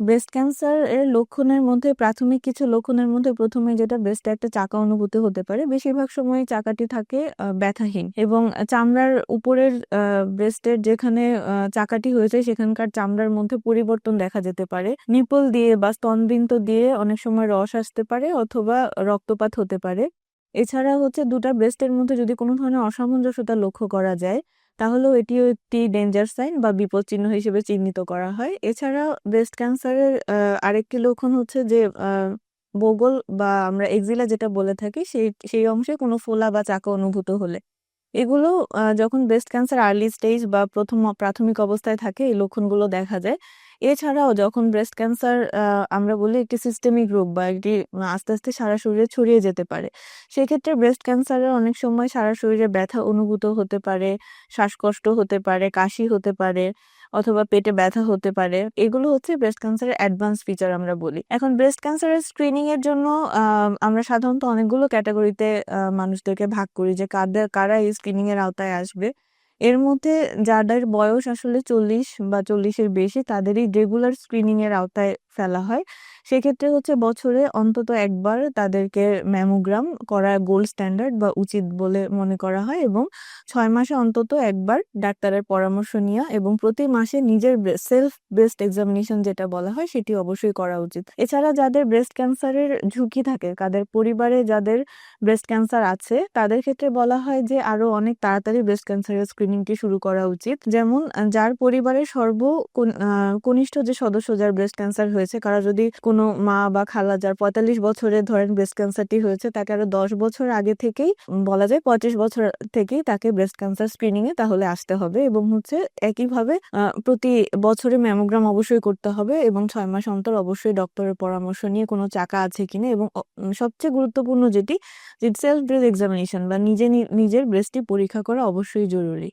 Breast cancer এর লক্ষণের মধ্যে, প্রাথমিক কিছু লক্ষণের মধ্যে প্রথমে যেটা ব্রেস্টে একটা চাকা অনুভূতি হতে পারে। বেশিরভাগ সময় চাকাটি থাকে ব্যথাহীন এবং চামড়ার উপরের ব্রেস্টের যেখানে চাকাটি হয়েছে, সেখানকার চামড়ার মধ্যে পরিবর্তন দেখা যেতে পারে। নিপল দিয়ে বা স্তনবৃন্ত দিয়ে অনেক সময় রস আসতে পারে অথবা রক্তপাত হতে পারে। এছাড়া হচ্ছে দুটা ব্রেস্টের মধ্যে যদি কোনো ধরনের অসামঞ্জস্যতা লক্ষ্য করা যায় তাহলেও এটিও একটি ডেঞ্জার সাইন বা বিপদ চিহ্ন হিসেবে চিহ্নিত করা হয়। এছাড়া ব্রেস্ট ক্যান্সারের আরেকটি লক্ষণ হচ্ছে যে বগল বা আমরা এক্সিলা যেটা বলে থাকি, সেই সেই অংশে কোনো ফোলা বা চাকা অনুভূত হলে। এগুলো যখন ব্রেস্ট ক্যান্সার আর্লি স্টেজ বা প্রথম, প্রাথমিক অবস্থায় থাকে, এই লক্ষণগুলো দেখা যায়। এছাড়াও যখন ব্রেস্ট ক্যান্সার আমরা বলি একটি সিস্টেমিক রোগ বা একটি আস্তে আস্তে সারা শরীরে ছড়িয়ে যেতে পারে। সেক্ষেত্রে ব্রেস্ট ক্যান্সারের অনেক সময় সারা শরীরে ব্যথা অনুভূত হতে পারে, শ্বাসকষ্ট হতে পারে, কাশি হতে পারে। অথবা পেটে ব্যথা হতে পারে। এগুলো হচ্ছে ব্রেস্ট ক্যান্সারের অ্যাডভান্স ফিচার আমরা বলি। এখন ব্রেস্ট ক্যান্সারের স্ক্রিনিং এর জন্য আমরা সাধারণত অনেকগুলো ক্যাটাগরিতে মানুষদেরকে ভাগ করি যে কাদের, কারা এই স্ক্রিনিং এর আওতায় আসবে। এর মধ্যে যাদের বয়স আসলে চল্লিশ বা চল্লিশের বেশি, তাদেরই রেগুলার স্ক্রিনিং এর আওতায় ফেলা হয়। সেক্ষেত্রে হচ্ছে বছরে অন্তত একবার তাদেরকে ম্যামোগ্রাম করা গোল্ড স্ট্যান্ডার্ড বা উচিত বলে মনে করা হয় এবং ছয় মাসে অন্তত একবার ডাক্তারের পরামর্শ নেওয়া এবং প্রতি মাসে নিজের সেলফ ব্রেস্ট এক্সামিনেশন যেটা বলা হয় সেটি অবশ্যই করা উচিত। এছাড়া যাদের ব্রেস্ট ক্যান্সারের ঝুঁকি থাকে, তাদের পরিবারে যাদের ব্রেস্ট ক্যান্সার আছে, তাদের ক্ষেত্রে বলা হয় যে আরও অনেক তাড়াতাড়ি ব্রেস্ট ক্যান্সারের স্ক্রিনিংটি শুরু করা উচিত। যেমন যার পরিবারের সর্ব কনিষ্ঠ যে সদস্য যার ব্রেস্ট ক্যান্সার হয়েছে কারা যদি কোনো মা বা খালা যার পঁয়তাল্লিশ বছরে ধরেন ব্রেস্ট ক্যান্সারটি হয়েছে, তাকে আরও দশ বছর আগে থেকেই বলা যায় পঁয়ত্রিশ বছর থেকেই তাকে ব্রেস্ট ক্যান্সার স্ক্রিনিং এ তাহলে আসতে হবে এবং হচ্ছে একইভাবে প্রতি বছরে ম্যামোগ্রাম অবশ্যই করতে হবে এবং ছয় মাস অন্তর অবশ্যই ডক্টরের পরামর্শ নিয়ে কোনো চাকা আছে কিনা এবং সবচেয়ে গুরুত্বপূর্ণ যেটি সেলফ ব্রেস্ট এক্সামিনেশন বা নিজে নিজের ব্রেস্টটি পরীক্ষা করা অবশ্যই জরুরি।